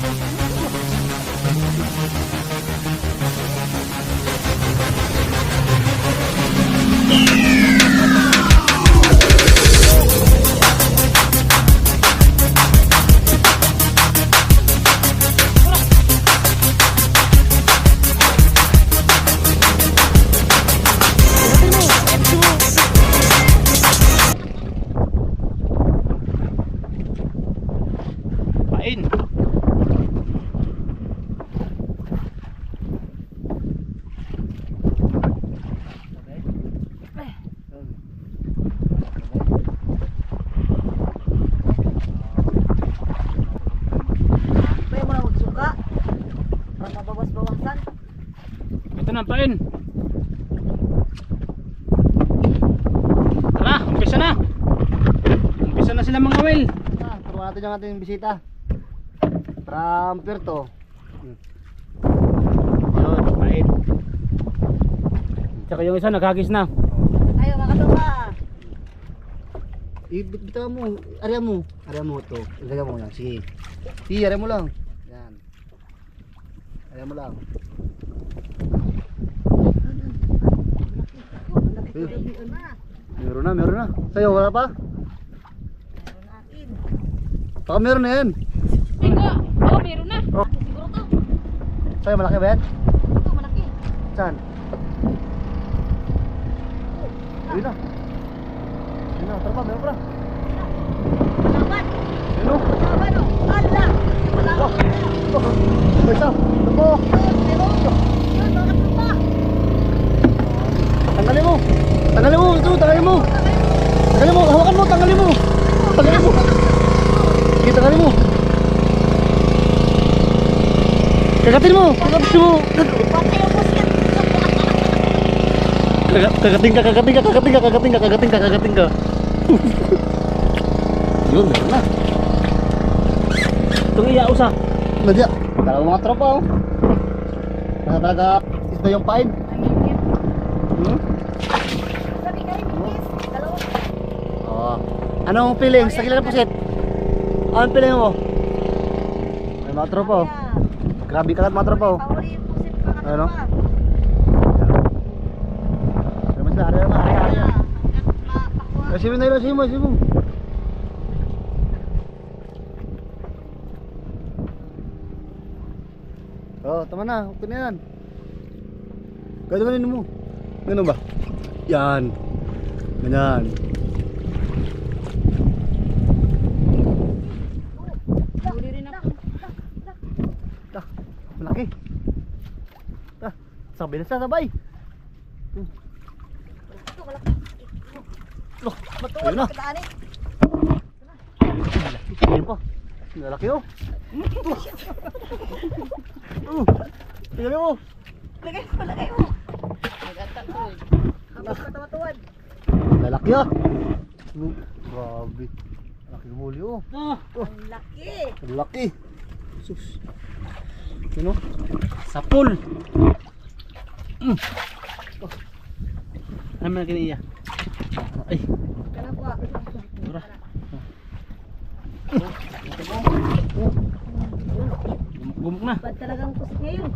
Pain. Ito na, pain. Tara, umpisa na. Umpisa na sila mga will. Ah, turuan natin yung ating bisita. From Puerto. Yun, pain. Tsaka yung isa naghagis na. Ayo mga. Ibitaw mo, area mo. Area mo to. Ilagay mo lang. Sige. Sige, area mo lang. Yan. Area mo lang. Meron na, meron na. Sa'yo, wala pa? Baka meron na yan. Tingko, oh, meron na. Oh. Siguro to. Sa'yo, malaki ba yan? Ito, malaki. Saan? Ayun na. Ayun na, tara pa, meron pa na. Laban. Ayun o. Laban, oh. Ala. Wala Oh. Oh. Oh, isa. Ito po. Meron. Yun, mga katupa. Tanggalin mo. Tanggalin mo. Ito, tanggalin mo. Tanggalin mo. Hawakan mo. Tanggalin mo. Tanggalin mo. Sige, tanggalin mo. Kagatin mo. Kagatin mo. Patay ang musket. Kaga- Kagating ka, kagating ka, kagating ka, kagating ka, kagating ka, kagating ka. Yun, meron na. Itong iya usa. Nadya. Dalawang mga tropa oh. Nasa talaga isda yung pain. Hmm? Ka. Dalawa. Oo. Anong feelings? Sa kilala pusit? Anong feeling mo? May mga tropa oh. Grabe kalat mga tropa oh. Ano? Ano ba sila? Ano ba? Ari, ari. Ah, mo na mo, mo. Oh, tama na. Okay na yan. Gano'n ganun mo. Ganun ba? Yan. Ganyan. Huli rin ako. Malaki. Sabay na sa sabay. Ito, malaki. Loh, Matuwa, Ayun na. eh. Ayun pa. Malaki oh. Uh, tingnan mo. Lagay mo, lagay mo. Maganda ko eh. Katawatuan. Lalaki ah. Grabe. Laki ng huli oh. Ah, Ang laki. Ang laki. Sus. Sino? sa pool. Mm. Oh. Ano man kiniya? Ay, Mura. Gumuk na. Bad talagang pusit ngayon.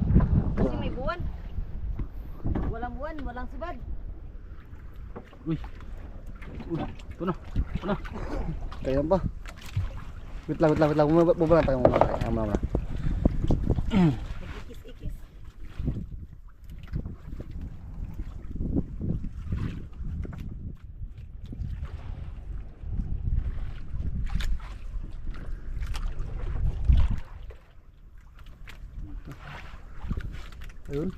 Kasi may buwan. Walang buwan, walang sibad. Uy. Uy, ito na. Ito na. Kaya pa. Wait lang, wait lang, wait lang. Bumaba tayo muna. Muna muna. Ayun.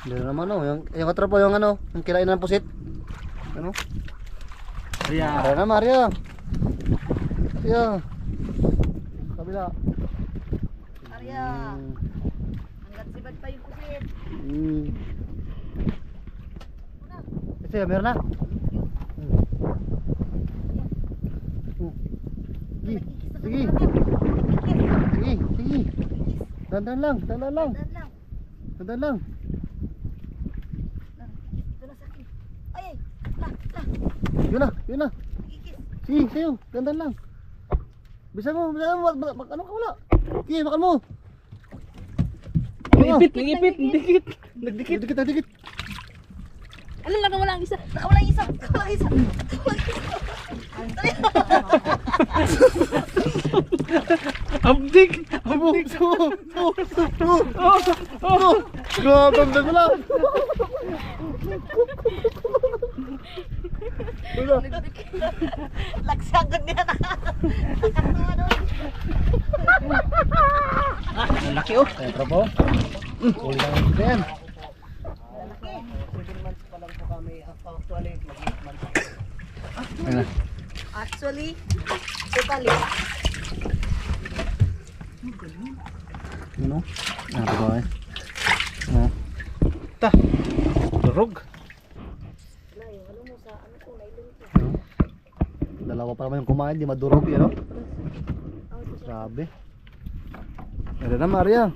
Hindi na naman oh. Yung, yung katropa yung ano. Yung kirain ng pusit. Ano? Ayan. Maria na Maria. Maria. Kabila. Arya. Hmm. Hanggat sibad pa yung pusit. Hmm. Ito yun, meron na. Hmm. Hmm. Sige, sige, sige, sige. Dandan lang, dandan lang, Dan lang. Dandan lang. Ay. La, la. Yun na, yun na. Sige, sa'yo, dandan lang. Bisa mo, bisa mo, mag, mag, ano ka wala? Sige, makan mo. Nangipit, nangipit, nagdikit. Nagdikit. Dikit, dikit, dikit. Alin lang nawala ang isa. Nawala ang isa. Nawala ang isa. Abdik. Abo, so, so, so, Grabe, ang dami lang. Wala. Lagsagod niya na. Ang laki oh. Ay, tropo. Uli lang ang yan. Ayun na. Actually, totally. Ano? Ano ba eh? Oh. Ta. Durog. Dalawa pa naman yung kumain, di madurog yun, no? Grabe. Ano na, Maria?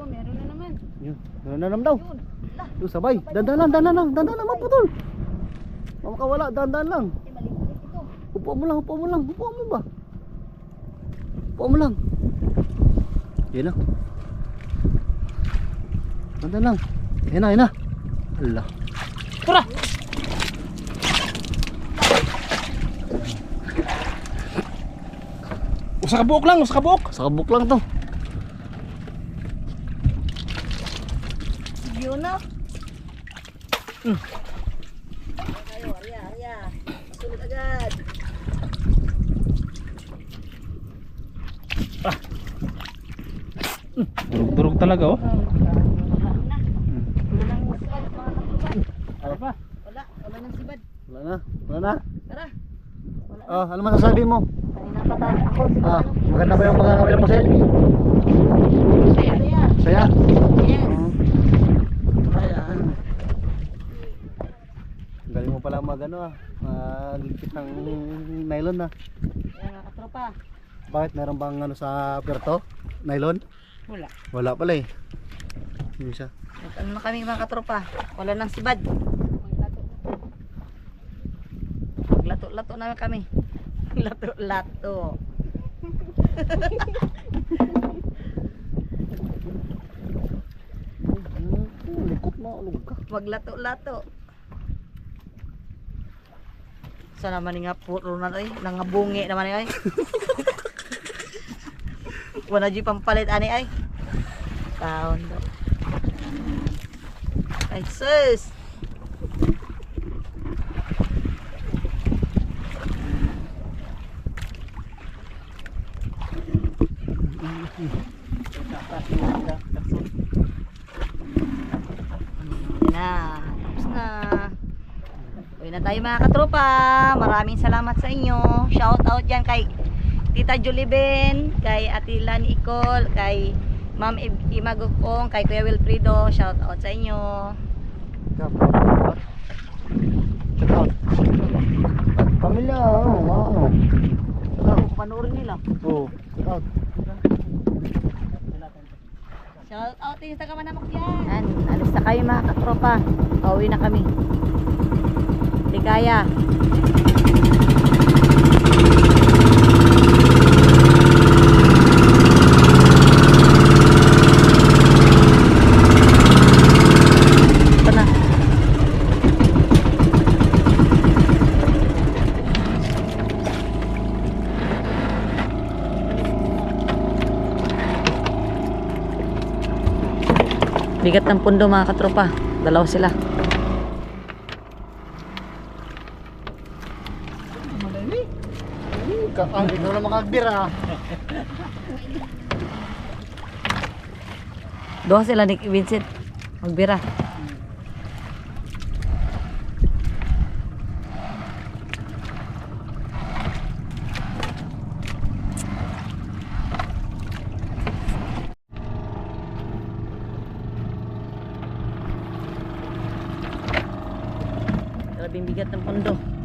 Oh, meron na naman. Yun, nananam daw. Yun, sabay. Dandan lang, dandan lang, dandan lang, maputol. Mamakawala, dandan lang. Upo mo lang, upo mo lang, upo mo ba? Upo mo lang. Yan na. Dandan lang. Yan na, yan na. Ala. Tara. Usa ka buok lang, usa ka buok. Sa kabuk lang to. Yun na. Hmm. Arya, arya. Masulot agad. Durog talaga oh. Wala na. Wala nang sibad, mga kapuban. Ano pa? Wala, wala nang sibad. Wala na, wala na. Tara. Wala. Oh, ano masasabi mo? Kanina pa tayo. Ako, Ah, maganda ba yung pagkakawin mo, Sel? Saya, saya. Saya? Yes. Ayan. Galing mo pala mag ano ah, magligpit ng nylon na. Yan mga katropa. Bakit meron bang ano sa Puerto? Nylon? Wala. Wala pala eh. Yung isa. Ano na kami mga katropa? Wala nang sibad. Lato-lato na kami. Lato-lato. Likot na, ulog ka. Maglato-lato. Sa naman nga puro na ay, nangabungi naman ay. Wala di pampalit ani ay. Taon do. Ay sus. na. Tapos na. Tayo mga katropa. Maraming salamat sa inyo. Shout out dyan kay Tita Julibin, kay Ate Lan Icol, kay Ma'am Imagukong, kay Kuya Wilfrido. Shout out sa inyo. Check out. Pamilya, wow. Panoorin nila. Oh, check out. Shout out din sa kamanamak dyan. Yan, alis na kayo mga katropa. Pauwi na kami. Ligaya. Ito na. Bigat ng pundo mga katropa. Dalawa sila. Ang ikaw na makagbira. Doha sila ni Vincent. Magbira. Grabing bigat ng pundo.